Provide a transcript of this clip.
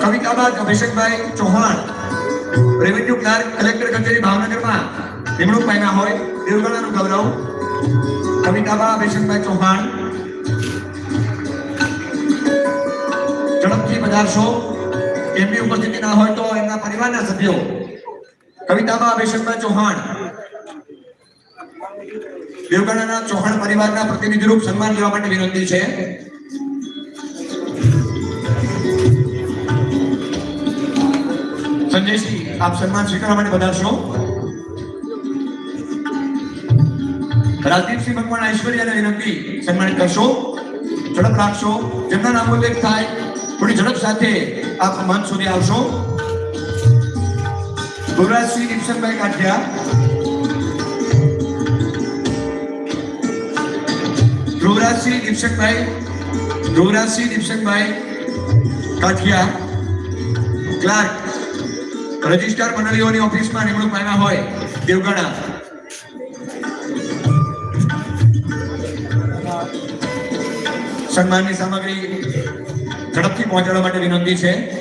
કવિતાબાદ Abhishekbhai Chauhan revenue clerk collector કચેરી ભાવનગરમાં. નિમણૂક પામ્યા હોય દેવગણાનું ગૌરવ. કવિતાબા અભિષેકભાઈ ચૌહાણ. ઝડપથી પધારશો. એમની ઉપસ્થિતિ ના હોય તો એમના પરિવારના સભ્યો. કવિતાબા અભિષેકભાઈ ચૌહાણ. દેવગણાના ચૌહાણ પરિવારના પ્રતિનિધિરૂપ સન્માન લેવા માટે વિનંતી છે. સંજયસિંહ, આપ સન્માન સ્વીકારવા માટે પધારશો રાજદીપસિંહ ભગવાન ઐશ્વર્યાને વિનંતી સન્માનિત કરશો. ઝડપ રાખશો. જેમના નામ ઉલ્લેખ થાય, થોડી ઝડપ સાથે આપ મંચ સુધી આવશો. ગુરુરાજસિંહ દીપસનભાઈ કાઠિયા. ધ્રુવરાજસિંહ દીપસનભાઈ ધ્રુવરાજસિંહ દીપસનભાઈ કાઠિયા. ક્લાર્ક રજિસ્ટ્રાર મંડળીઓની ઓફિસમાં નિમણૂક પામ્યા હોય દેવગણા. સન્માનની સામગ્રી ઝડપથી પહોંચાડવા માટે વિનંતી છે.